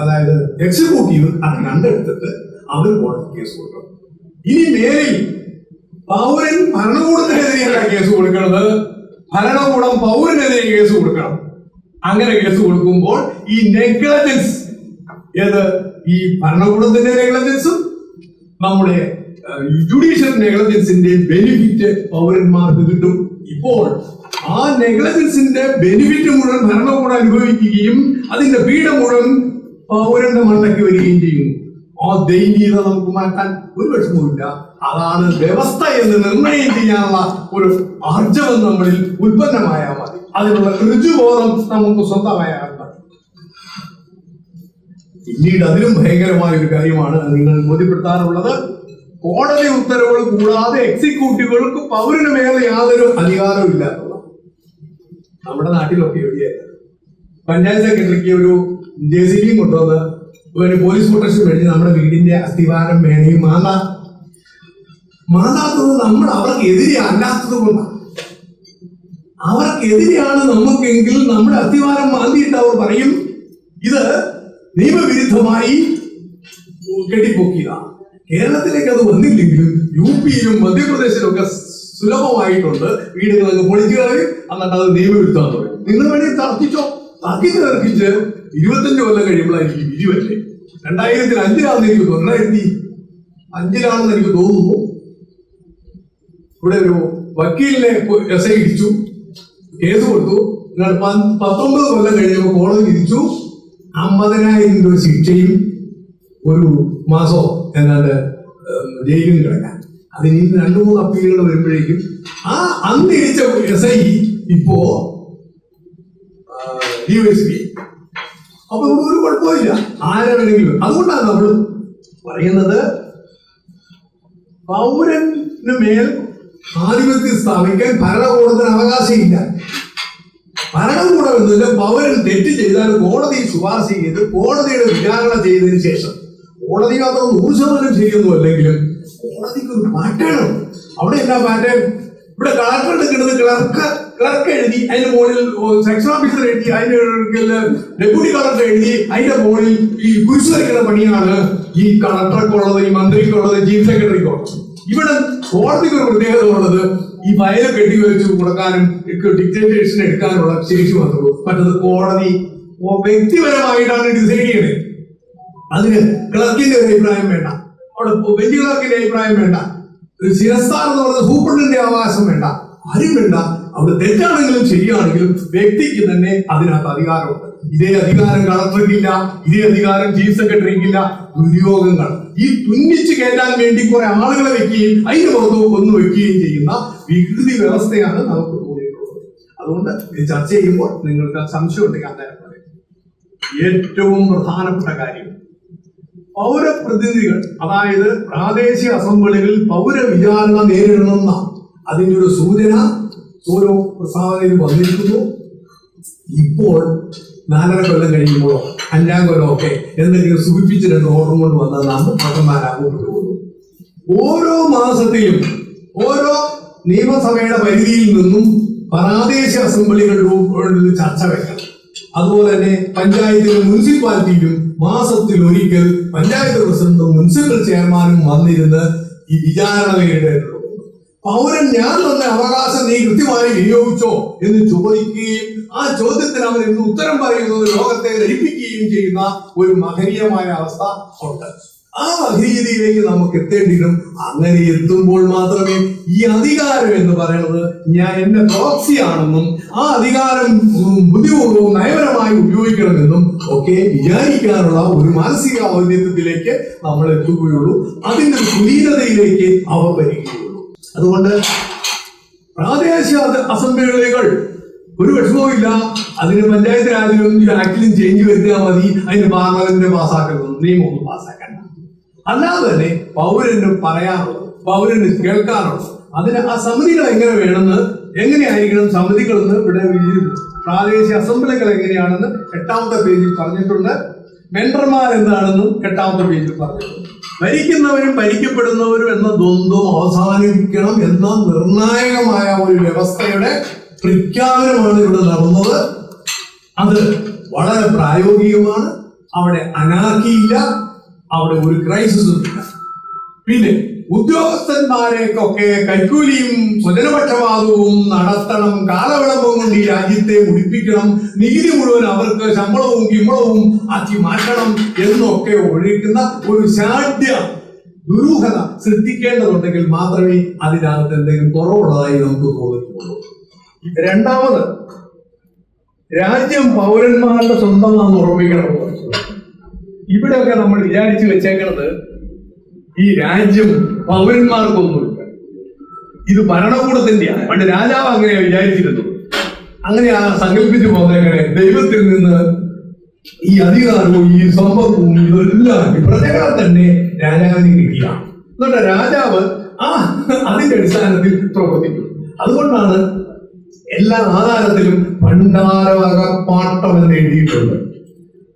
അതായത് എക്സിക്യൂട്ടീവ് അത് കണ്ടെടുത്തിട്ട് അവർ കോടതി കേസ് കൊടുക്കണം ഇനി മേലിൽ പൗരൻ ഭരണകൂടത്തിനെതിരെയല്ല കേസ് കൊടുക്കുന്നത്. ഭരണകൂടം പൗരനെതിരെ കേസ് കൊടുക്കണം. അങ്ങനെ കേസ് കൊടുക്കുമ്പോൾ ഈ നെഗ്ലജൻസ് ഏത്? ഈ ഭരണകൂടത്തിന്റെ നെഗ്ലജൻസും നമ്മുടെ ജുഡീഷ്യൽ നെഗ്ലജൻസിന്റെ ബെനിഫിറ്റ് പൗരന്മാർക്ക് കിട്ടും. ഇപ്പോൾ ആ നെഗ്ലജൻസിന്റെ ബെനിഫിറ്റ് മുഴുവൻ ഭരണകൂടം അനുഭവിക്കുകയും അതിന്റെ പീഡ മുഴുവൻ പൗരന്റെ മണ്ണയ്ക്ക് വരികയും ചെയ്യുന്നു. ആ ദൈനീയത നമുക്ക് മാറ്റാൻ ഒരു വിഷമവുമില്ല. അതാണ് വ്യവസ്ഥ എന്ന് നിർണയം ചെയ്യാനുള്ള ഒരു ആർജവം നമ്മളിൽ ഉൽപ്പന്നമായാൽ മതി. അതിനുള്ള ഋജുബോധം നമുക്ക് സ്വന്തമായാൽ മതി. പിന്നീട് അതിലും ഭയങ്കരമായ ഒരു കാര്യമാണ് നിങ്ങൾ ബോധ്യപ്പെടുത്താറുള്ളത്. കോടതി ഉത്തരവുകൾ കൂടാതെ എക്സിക്യൂട്ടീവുകൾക്ക് പൗരന് മേലെ യാതൊരു അധികാരവും ഇല്ല നമ്മുടെ നാട്ടിലൊക്കെ ഒഴിയായിരുന്നു പഞ്ചായത്ത് സെക്രട്ടറിക്ക് ഒരു ജെ സി ബിയും കൊണ്ടുവന്ന് ഒരു പോലീസ് പ്രൊട്ടക്ഷൻ മേടിച്ച് നമ്മുടെ വീടിന്റെ അസ്ഥിവാരം വേണമെങ്കിൽ മാന്താ മാന്താത്തത് നമ്മൾ അവർക്ക് എതിരെ അല്ലാത്തത് കൊണ്ടാണ് അവർക്കെതിരെയാണ് നമുക്കെങ്കിൽ നമ്മുടെ അസ്ഥിവാരം മാന്തിയിട്ട് അവർ പറയും ഇത് നിയമവിരുദ്ധമായി കെട്ടിപ്പൊക്കിയതാണ് കേരളത്തിലേക്ക് അത് വന്നില്ലെങ്കിലും യു പിയിലും മധ്യപ്രദേശിലും ഒക്കെ സുലഭമായിട്ടുണ്ട്. വീടുകളൊക്കെ പൊളിച്ചു കളയും എന്നിട്ട് അത് നിയമവിരുദ്ധമാണെന്ന് പറയും. നിങ്ങൾ വേണമെങ്കിൽ തർക്കിച്ചോ? തർക്കിച്ച് തർക്കിച്ച് ഇരുപത്തഞ്ച് കൊല്ലം കഴിയുമ്പോഴായിരിക്കും വിധിവല്ലേ രണ്ടായിരത്തിൽ അഞ്ചിലാണെന്ന് എനിക്ക് രണ്ടായിരത്തി അഞ്ചിലാണെന്ന് എനിക്ക് തോന്നുന്നു. ഇവിടെ ഒരു വക്കീലിനെ എസ് ഐ ഇടിച്ചു. കേസ് കൊടുത്തു. എന്നാൽ പത്തൊമ്പത് കൊല്ലം കഴിയുമ്പോൾ കോടതി വിധിച്ചു. അമ്പതിനായിരം രൂപ ശിക്ഷയും ഒരു മാസോ എന്നാണ്ട് ജയിലും കിടക്കാം അതിന് രണ്ടു മൂന്ന് അപ്പീലുകൾ വരുമ്പോഴേക്കും ആ അന്ന് ഇടിച്ച എസ് ഐ ഇപ്പോ ഡിവൈഎസ്പി അപ്പൊ ഇവിടെ ഒരു കുഴപ്പമില്ല ആരെ അതുകൊണ്ടാണ് നമ്മൾ പറയുന്നത് പൗരന് മേൽ ആധിപത്യം സ്ഥാപിക്കാൻ ഭരണകൂടത്തിന് അവകാശമില്ല. ഭരണകൂടം എന്നതിന് പൗരൻ തെറ്റ് ചെയ്താൽ കോടതി ശുപാർശ ചെയ്ത് കോടതിയുടെ വിചാരണ ചെയ്തതിന് ശേഷം കോടതി മാത്രം നൂറ് ശതമാനം ശരിയൊന്നും അല്ലെങ്കിലും കോടതിക്ക് ഒരു പാറ്റേൺ അവിടെ എന്താ പാറ്റേൺ ഇവിടെ കളക്ടർ എടുക്കുന്നത് ക്ലർക്ക് ക്ലർക്ക് എഴുതി അതിന്റെ മുകളിൽ സെക്ഷൻ ഓഫീസർ എഴുതി അതിന്റെ ഡെപ്യൂട്ടി കളക്ടർ എഴുതി അതിന്റെ മുകളിൽ ഈ കുരിശു വരയ്ക്കുന്ന പണിയാണ് ഈ കളക്ടർക്കുള്ളത് ഈ മന്ത്രിക്കുള്ളത് ചീഫ് സെക്രട്ടറിക്കുള്ളത് ഇവിടെ കോടതിക്ക് ഒരു പ്രത്യേകത ഉള്ളത് ഈ ഫയൽ കെട്ടി വെച്ച് കൊടുക്കാനും ഡിക്റ്റേറ്റേഴ്സിന് എടുക്കാനുള്ള ശേഷി മാത്രമേ മറ്റത് കോടതി വ്യക്തിപരമായിട്ടാണ് ഡിസൈഡ് ചെയ്യുന്നത് അതിന് ക്ലർക്കിന്റെ ഒരു അഭിപ്രായം വേണ്ട. അവിടെ ബെഞ്ച് ക്ലർക്കിന്റെ അഭിപ്രായം വേണ്ട. ഒരു ശിരസ്ഥാൻ എന്ന് പറയുന്നത് സൂപ്രണ്ടിന്റെ അവകാശം വേണ്ട. ആരും വേണ്ട. അവിടെ തെറ്റാണെങ്കിലും ശരിയാണെങ്കിലും വ്യക്തിക്ക് തന്നെ അതിനകത്ത് അധികാരമുണ്ട്. ഇതേ അധികാരം കളക്ടർക്കില്ല ഇതേ അധികാരം ചീഫ് സെക്രട്ടറിക്കില്ല ദുര്യോഗങ്ങൾ. ഈ തുന്നിച്ച് കയറ്റാൻ വേണ്ടി കുറെ ആളുകളെ വെക്കുകയും അതിന് പുറത്ത് കൊന്നു വെക്കുകയും ചെയ്യുന്ന വികൃതി വ്യവസ്ഥയാണ് നമുക്ക് തോന്നിയിട്ടുള്ളത്. അതുകൊണ്ട് ചർച്ച ചെയ്യുമ്പോൾ നിങ്ങൾക്ക് സംശയം ഉണ്ടെങ്കിൽ അന്നേരം ഏറ്റവും പ്രധാനപ്പെട്ട കാര്യം പൗരപ്രതിനിധികൾ അതായത് പ്രാദേശിക അസംബ്ലികളിൽ പൗരവിചാരണ നേരിടണമെന്ന അതിന്റെ ഒരു സൂചന ഓരോ പ്രസ്താവനയിൽ വന്നിരിക്കുന്നു. ഇപ്പോൾ നാലര കൊല്ലം കഴിയുമ്പോഴോ അഞ്ചാം കൊല്ലം ഒക്കെ എന്തെങ്കിലും സൂചിപ്പിച്ച് രണ്ട് ഓർഡർ കൊണ്ട് വന്നാൽ നാം പട്ടന്മാരാകും ഓരോ മാസത്തെയും ഓരോ നിയമസഭയുടെ പരിധിയിൽ നിന്നും പ്രാദേശിക അസംബ്ലികളിൽ ചർച്ച വെക്കണം. അതുപോലെ തന്നെ പഞ്ചായത്തിലും മുനിസിപ്പാലിറ്റിയിലും മാസത്തിൽ ഒരിക്കൽ പഞ്ചായത്ത് പ്രസിഡന്റും മുനിസിപ്പൽ ചെയർമാനും വന്നിരുന്ന് ഈ വിചാരണ നേരിടേണ്ടതുണ്ട്. പൗരൻ ഞാൻ തന്ന അവകാശം നീ കൃത്യമായി വിനിയോഗിച്ചോ എന്ന് ചോദിക്കുകയും ആ ചോദ്യത്തിന് അവൻ ഇന്ന് ഉത്തരം പറയുന്നത് ലോകത്തെ ധരിപ്പിക്കുകയും ചെയ്യുന്ന ഒരു മഹനീയമായ അവസ്ഥ ഉണ്ട്. ആ അധീതിയിലേക്ക് നമുക്ക് എത്തേണ്ടിയിരുന്നു അങ്ങനെ എത്തുമ്പോൾ മാത്രമേ ഈ അധികാരം എന്ന് പറയുന്നത് ഞാൻ എന്റെ പ്രോക്സി ആണെന്നും ആ അധികാരം ബുദ്ധിപൂർവം നയപരമായി ഉപയോഗിക്കണമെന്നും ഒക്കെ വിചാരിക്കാനുള്ള ഒരു മാനസിക ഔദ്യത്വത്തിലേക്ക് നമ്മൾ എത്തുകയുള്ളൂ. അതിന്റെ കുലീനതയിലേക്ക് അവ വരികയുള്ളൂ. അതുകൊണ്ട് പ്രാദേശിക അസ- അസംബ്ലികൾ ഒരു വിഷമവുമില്ല അതിന് പഞ്ചായത്ത് രാജിലും ഈ ആക്ടിലും ചേഞ്ച് വരുത്തിയാൽ മതി. അതിന് പാർലമെന്റ് പാസ്സാക്കണം നിയമമൊന്നും പാസ്സാക്കണ്ട അല്ലാതെ തന്നെ പൗരന് പറയാറുള്ളത് പൗരന് കേൾക്കാറുള്ളത് അതിന് ആ സമിതികൾ എങ്ങനെ വേണമെന്ന് എങ്ങനെയായിരിക്കണം സമിതികളെന്ന് ഇവിടെ പ്രാദേശിക അസംബ്ലികൾ എങ്ങനെയാണെന്ന് എട്ടാമത്തെ പേജിൽ പറഞ്ഞിട്ടുണ്ട്. മെൻഡർമാർ എന്താണെന്നും എട്ടാമത്തെ പേജിൽ പറഞ്ഞിട്ടുണ്ട്. ഭരിക്കുന്നവരും ഭരിക്കപ്പെടുന്നവരും എന്ന ദ്വന്ദ്വം അവസാനിപ്പിക്കണം എന്ന നിർണായകമായ ഒരു വ്യവസ്ഥയുടെ പ്രഖ്യാപനമാണ് ഇവിടെ നടന്നത്. അത് വളരെ പ്രായോഗികമാണ്. അവിടെ അനാർക്കിയില്ല. അവിടെ ഒരു ക്രൈസിസും ഇല്ല. പിന്നെ ഉദ്യോഗസ്ഥന്മാരെയൊക്കെ കൈക്കൂലിയും സ്വജനപക്ഷപാതവും നടത്തണം കാലവിളമ്പും കൊണ്ട് ഈ രാജ്യത്തെ മുടിപ്പിക്കണം നികുതി മുഴുവൻ അവർക്ക് ശമ്പളവും കിമ്പളവും ആക്കി മാറ്റണം എന്നൊക്കെ ഒഴിക്കുന്ന ഒരു ശാഠ്യ ദുരൂഹത സൃഷ്ടിക്കേണ്ടതുണ്ടെങ്കിൽ മാത്രമേ അതിനകത്ത് എന്തെങ്കിലും കുറവുള്ളതായി നമുക്ക് തോന്നിയിട്ടുള്ളൂ രണ്ടാമത് രാജ്യം പൗരന്മാരുടെ സ്വന്തമാണെന്ന് ഓർമ്മിക്കണം. ഇവിടെയൊക്കെ നമ്മൾ വിചാരിച്ചു വെച്ചേക്കണത് ഈ രാജ്യം പൗരന്മാർക്കൊന്നുമില്ല ഇത് ഭരണകൂടത്തിന്റെയാണ് പണ്ട് രാജാവ് അങ്ങനെ വിചാരിച്ചിരുന്നു അങ്ങനെ ആ സങ്കല്പിച്ചു പോകുന്നെങ്ങനെ ദൈവത്തിൽ നിന്ന് ഈ അധികാരവും ഈ സമ്പത്തും ഇതെല്ലാം പ്രജകളെ തന്നെ രാജാവിന് കിട്ടിയ. എന്നിട്ട് രാജാവ് ആ അതിന്റെ അടിസ്ഥാനത്തിൽ പ്രവർത്തിക്കും അതുകൊണ്ടാണ് എല്ലാ ആധാരത്തിലും ഭണ്ഡാരവക പാട്ടം എന്ന് എഴുതിയിട്ടുണ്ട്.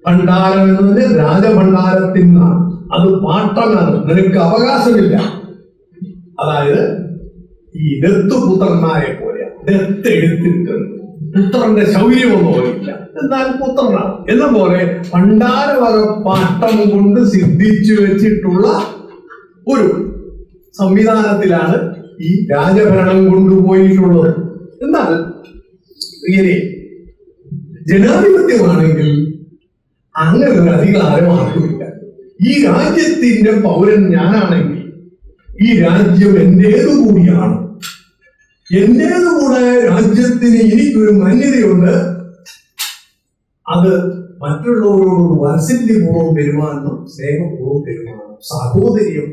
ഭണ്ഡാരം പറഞ്ഞാൽ രാജഭണ്ഡാരത്തിൽ നിന്നാണ് അത് പാട്ടമാണ് നിനക്ക് അവകാശമില്ല. അതായത് ഈ ദത്തുപുത്രനായ പോലെ ദത്ത് എടുത്തിട്ടുണ്ട് പുത്രന്റെ ശൗര്യമൊന്നും ഇല്ല എന്നാൽ പുത്രനാണ്. എന്ന പോലെ പണ്ടാരവക പാട്ടം കൊണ്ട് സിദ്ധിച്ചു വെച്ചിട്ടുള്ള ഒരു സംവിധാനത്തിലാണ് ഈ രാജഭരണം കൊണ്ടുപോയിട്ടുള്ളത്. എന്നാൽ ഇങ്ങനെ ജനാധിപത്യമാണെങ്കിൽ അങ്ങനെ ഒരു അധികാരം ഈ രാജ്യത്തിന്റെ പൗരൻ ഞാനാണെങ്കിൽ ഈ രാജ്യം എന്റേതു കൂടിയാണ് എന്റേതു കൂടെ രാജ്യത്തിന് എനിക്കൊരു മാന്യതയുണ്ട്. അത് മറ്റുള്ളവരോട് വാത്സല്യപൂർവം പെരുമാറണം സ്നേഹപൂർവം പെരുമാറണം സാഹോദര്യം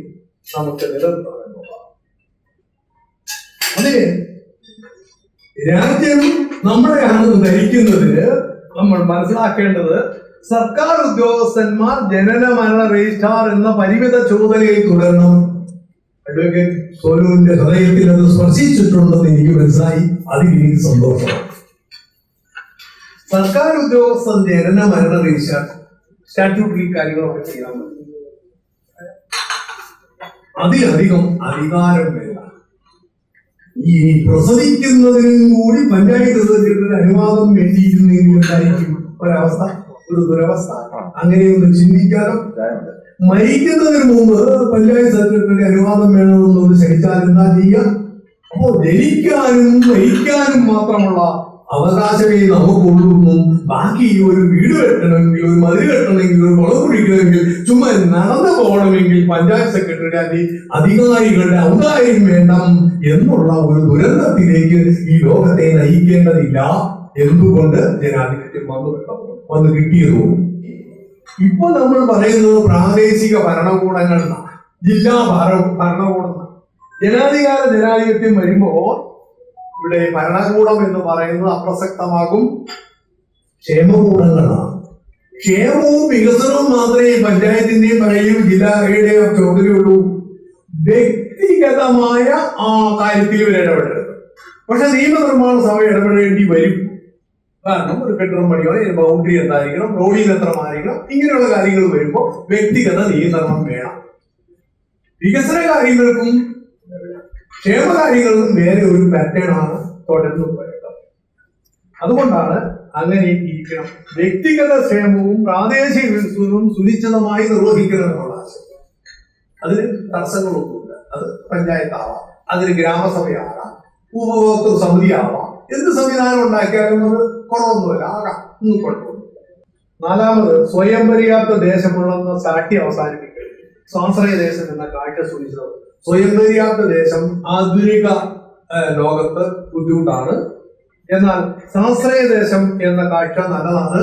നമുക്ക് നിലനിർത്തണമെന്നുള്ളതാണ് അതെ രാജ്യം നമ്മളെയാണ് ധരിക്കുന്നതിന് നമ്മൾ മനസ്സിലാക്കേണ്ടത് സർക്കാർ ഉദ്യോഗസ്ഥന്മാർ ജനന മരണ രജിസ്ട്രാർ എന്ന പരിമിത ചുമതലയിൽ തുടരണം അഡ്വക്കേറ്റ് സോനുവിന്റെ ഹൃദയത്തിൽ അത് സ്പർശിച്ചിട്ടുണ്ടെന്ന് എനിക്ക് മനസ്സിലായി. അതിൽ സന്തോഷമാണ് സർക്കാർ ഉദ്യോഗസ്ഥ ജനന മരണ രജിസ്റ്റർ സ്റ്റാറ്റ്യൂട്ടറി കാര്യങ്ങളൊക്കെ ചെയ്യാൻ അതിലധികം അധികാരം വേണ്ട ഈ പ്രസവിക്കുന്നതിനും കൂടി പഞ്ചായത്ത് അനുവാദം വേണ്ടിയിരുന്നെങ്കിൽ ഒരവസ്ഥ? ഒരു ദുരവസ്ഥ. അങ്ങനെയൊന്ന് ചിന്തിക്കാനും മരിക്കുന്നതിന് മുമ്പ് പഞ്ചായത്ത് സെക്രട്ടറിയുടെ അനുവാദം വേണമെന്ന് ഒരു ശരിച്ചാൽ എന്താ ചെയ്യാം? അപ്പോ ജനിക്കാനും മരിക്കാനും മാത്രമുള്ള അവകാശമേ നമുക്കുള്ളൂന്നും ബാക്കി ഈ ഒരു വീട് കെട്ടണമെങ്കിൽ ഒരു മതിൽ കെട്ടണമെങ്കിൽ ഒരു കുളം കുഴിക്കണമെങ്കിൽ ചുമ്മാ നടന്നു പോകണമെങ്കിൽ പഞ്ചായത്ത് സെക്രട്ടറി അതി അധികാരികളുടെ ഔദാര്യം വേണം എന്നുള്ള ഒരു ദുരന്തത്തിലേക്ക് ഈ ലോകത്തെ നയിക്കേണ്ടതില്ല. എന്തുകൊണ്ട് ജനാധിപത്യം വന്നു വന്ന് കിട്ടിയത്? ഇപ്പൊ നമ്മൾ പറയുന്നത് പ്രാദേശിക ഭരണകൂടങ്ങൾ എന്നാണ്. ജില്ലാ ഭര ഭരണകൂടം. ജനാധികാര ജനാധിപത്യം വരുമ്പോൾ ഇവിടെ ഭരണകൂടം എന്ന് പറയുന്നത് അപ്രസക്തമാകും. ക്ഷേമകൂടങ്ങളാണ് ക്ഷേമവും വികസനവും മാത്രമേ പഞ്ചായത്തിന്റെയും പറയും ജില്ലയുടെയും ചുമതലയുള്ളൂ വ്യക്തിഗതമായ ആ കാര്യത്തിൽ ഇവർ ഇടപെടരുത്. പക്ഷെ നിയമനിർമ്മാണ സഭ ഇടപെടേണ്ടി വരും. കാരണം ഒരു കെട്ടിടം പണിയോ അതിന് ബൗണ്ടറി എന്തായിരിക്കണം റോഡിൽ എത്ര ഇങ്ങനെയുള്ള കാര്യങ്ങൾ വരുമ്പോൾ വ്യക്തിഗത നിയന്ത്രണം വേണം. വികസന കാര്യങ്ങൾക്കും ക്ഷേമ കാര്യങ്ങൾക്കും വേറെ ഒരു പാറ്റേൺ ആണ് തുടർന്ന് പോയത് അതുകൊണ്ടാണ് അങ്ങനെ ഇരിക്കണം. വ്യക്തിഗത ക്ഷേമവും പ്രാദേശിക വികസനവും സുനിശ്ചിതമായി നിർവഹിക്കണം എന്നുള്ള ആശയം. അതിന് തടസ്സങ്ങളൊന്നുമില്ല. അത് പഞ്ചായത്താവാം അതിന് ഗ്രാമസഭയാവാം ഉപഭോക്തൃ സമിതിയാവാം. എന്ത് സംവിധാനം ഉണ്ടാക്കിയാലും അത് കുറവൊന്നുമില്ല ആകാം ഒന്നും കുഴപ്പമില്ല നാലാമത് സ്വയം പര്യാപ്ത ദേശമുള്ളെന്ന സാട്ടി അവസാനിപ്പിക്കുക സ്വാശ്രയ ദേശം എന്ന കാഴ്ച സൂചിച്ചത് സ്വയം പര്യാപ്ത ദേശം ആധുനിക ലോകത്ത് ബുദ്ധിമുട്ടാണ്. എന്നാൽ സ്വാശ്രയ ദേശം എന്ന കാഴ്ച നല്ലതാണ്.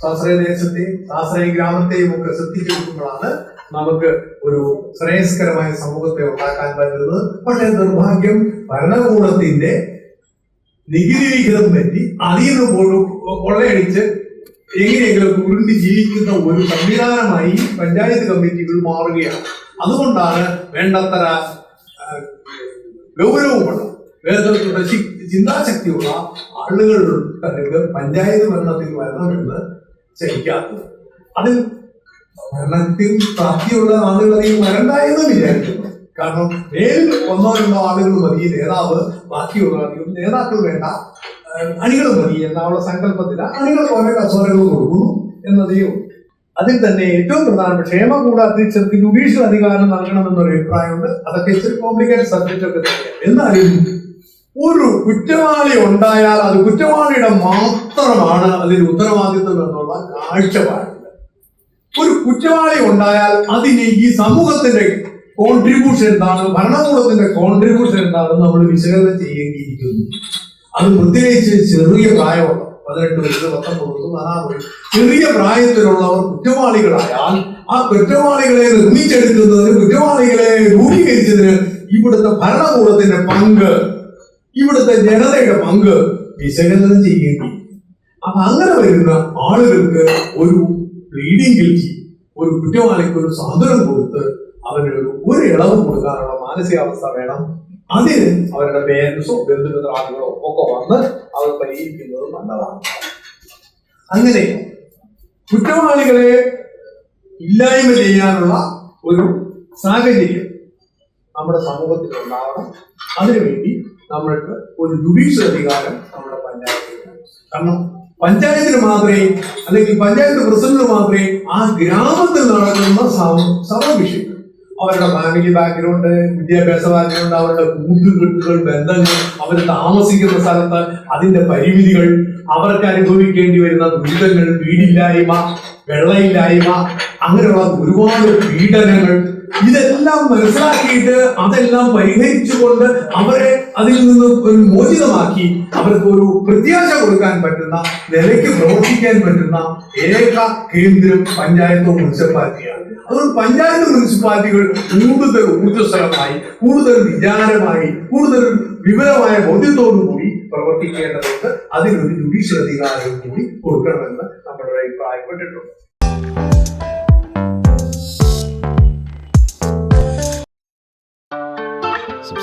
സ്വാശ്രയ ദേശത്തെയും സ്വാശ്രയ ഗ്രാമത്തെയും ഒക്കെ ശ്രദ്ധിച്ചിരിക്കുമ്പോഴാണ് നമുക്ക് ഒരു ശ്രേയസ്കരമായ സമൂഹത്തെ ഉണ്ടാക്കാൻ പറ്റുന്നത് പക്ഷേ നിർഭാഗ്യം ഭരണകൂടത്തിന്റെ നികുതി വിഹിതം പറ്റി അതിൽ നിന്ന് കൊള്ളയടിച്ച് എങ്ങനെയെങ്കിലും ഉരുണ്ടി ജീവിക്കുന്ന ഒരു സംവിധാനമായി പഞ്ചായത്ത് കമ്മിറ്റികൾ മാറുകയാണ്. അതുകൊണ്ടാണ് വേണ്ടത്ര ഗൗരവമുള്ള വേദത്തിലുള്ള ചിന്താശക്തിയുള്ള ആളുകളുടെ പഞ്ചായത്ത് ഭരണത്തിൽ വരണമെന്ന് ശരിക്കാത്തത്. അതിൽ ഭരണത്തിൽ പ്രാപ്തിയുള്ള ആളുകളെയും എന്ന് വിചാരിക്കുന്നു. കാരണം മേലിൽ ഒന്നോ രണ്ടോ ആളുകൾ മതി നേതാവ് ബാക്കിയുള്ള അധികം നേതാക്കൾ വേണ്ട അണികൾ മതി എന്നുള്ള സങ്കല്പത്തിൽ അണികൾ കുറെ കസോരകൾ കൊടുക്കുന്നു എന്നതേ അതിൽ തന്നെ ഏറ്റവും പ്രധാനപ്പെട്ട കൂടാത്ത ചെറുതി ജുഡീഷ്യൽ അധികാരം നൽകണമെന്നൊരു അഭിപ്രായമുണ്ട്. അതൊക്കെ ഇച്ചിരി കോംപ്ലിക്കേറ്റഡ് സബ്ജക്റ്റ് ഒക്കെ തന്നെയാണ് എന്നാലും ഒരു കുറ്റവാളി ഉണ്ടായാൽ അത് കുറ്റവാളിയുടെ മാത്രമാണ് അതിൽ ഉത്തരവാദിത്വം എന്നുള്ള കാഴ്ചപ്പാടില്ല. ഒരു കുറ്റവാളി ഉണ്ടായാൽ അതിന് ഈ സമൂഹത്തിന്റെ കോൺട്രിബ്യൂഷൻ എന്താണ്? ഭരണകൂടത്തിന്റെ കോൺട്രിബ്യൂഷൻ എന്താണെന്ന് നമ്മൾ വിശകലനം ചെയ്യേണ്ടിയിരിക്കുന്നു. അത് പ്രത്യേകിച്ച് ചെറിയ പ്രായമുള്ള പതിനെട്ട് വയസ്സ് പത്തൊമ്പത് വയസ്സ് പതിനാറ് വയസ്സ് ചെറിയ പ്രായത്തിലുള്ളവർ കുറ്റവാളികളായാൽ ആ കുറ്റവാളികളെ നിർമ്മിച്ചെടുക്കുന്നതിന് കുറ്റവാളികളെ രൂപീകരിച്ചതിന് ഇവിടുത്തെ ഭരണകൂടത്തിന്റെ പങ്ക് ഇവിടുത്തെ ജനതയുടെ പങ്ക് വിശകലനം ചെയ്യേണ്ടി. അപ്പൊ അങ്ങനെ വരുന്ന ആളുകൾക്ക് ഒരു പ്ലീഡിംഗ് ഒരു കുറ്റവാളിക്ക് ഒരു സാധനം കൊടുത്ത് അവന് ഒരു ഇളവും കൊടുക്കാനുള്ള മാനസികാവസ്ഥ വേണം. അതിന് അവരുടെ പേരൻസോ ബന്ധുമിത്രാദികളോ ഒക്കെ വന്ന് അവർ പരിഹരിക്കുന്നത് നല്ലതാണ്. അങ്ങനെ കുറ്റവാളികളെ ഇല്ലായ്മ ചെയ്യാനുള്ള ഒരു സാഹചര്യം നമ്മുടെ സമൂഹത്തിൽ ഉണ്ടാവണം. അതിനുവേണ്ടി നമ്മൾക്ക് ഒരു ജുഡീഷ്യൽ അധികാരം നമ്മുടെ പഞ്ചായത്തിൽ. കാരണം പഞ്ചായത്തിന് മാത്രമേ അല്ലെങ്കിൽ പഞ്ചായത്ത് പ്രസിഡന്റ് മാത്രമേ ആ ഗ്രാമത്തിൽ നടക്കുന്ന സർവ സമവിഷയങ്ങൾ അവരുടെ ഫാമിലി ബാക്ക്ഗ്രൗണ്ട് വിദ്യാഭ്യാസ ബാക്ക്ഗ്രൗണ്ട് അവരുടെ കൂട്ടുകെട്ടുകൾ ബന്ധങ്ങൾ അവർ താമസിക്കുന്ന സ്ഥലത്ത് അതിന്റെ പരിമിതികൾ അവർക്ക് അനുഭവിക്കേണ്ടി വരുന്ന ദുരിതങ്ങൾ വീടില്ലായ്മ വെള്ളമില്ലായ്മ അങ്ങനെയുള്ള ഒരുപാട് പീഡനങ്ങൾ ഇതെല്ലാം മനസ്സിലാക്കിയിട്ട് അതെല്ലാം പരിഹരിച്ചുകൊണ്ട് അവരെ അതിൽ നിന്ന് ഒരു മോചിതമാക്കി അവർക്ക് ഒരു പ്രത്യാശ കൊടുക്കാൻ പറ്റുന്ന നിലയ്ക്ക് പ്രവർത്തിക്കാൻ പറ്റുന്ന ഏക കേന്ദ്രം പഞ്ചായത്തോ മുനിസിപ്പാലിറ്റിയാണ്. അതുകൊണ്ട് പഞ്ചായത്ത് മുനിസിപ്പാലിറ്റികൾ കൂടുതൽ ഊർജസ്വലമായി കൂടുതൽ വിചാരമായി കൂടുതൽ വിവരമായ ബോധ്യത്തോടു കൂടി പ്രവർത്തിക്കേണ്ടതുണ്ട്. അതിനൊരു ജുഡീഷ്യൽ അധികാരം കൂടി കൊടുക്കണമെന്ന് നമ്മുടെ അഭിപ്രായപ്പെട്ടിട്ടുണ്ട്.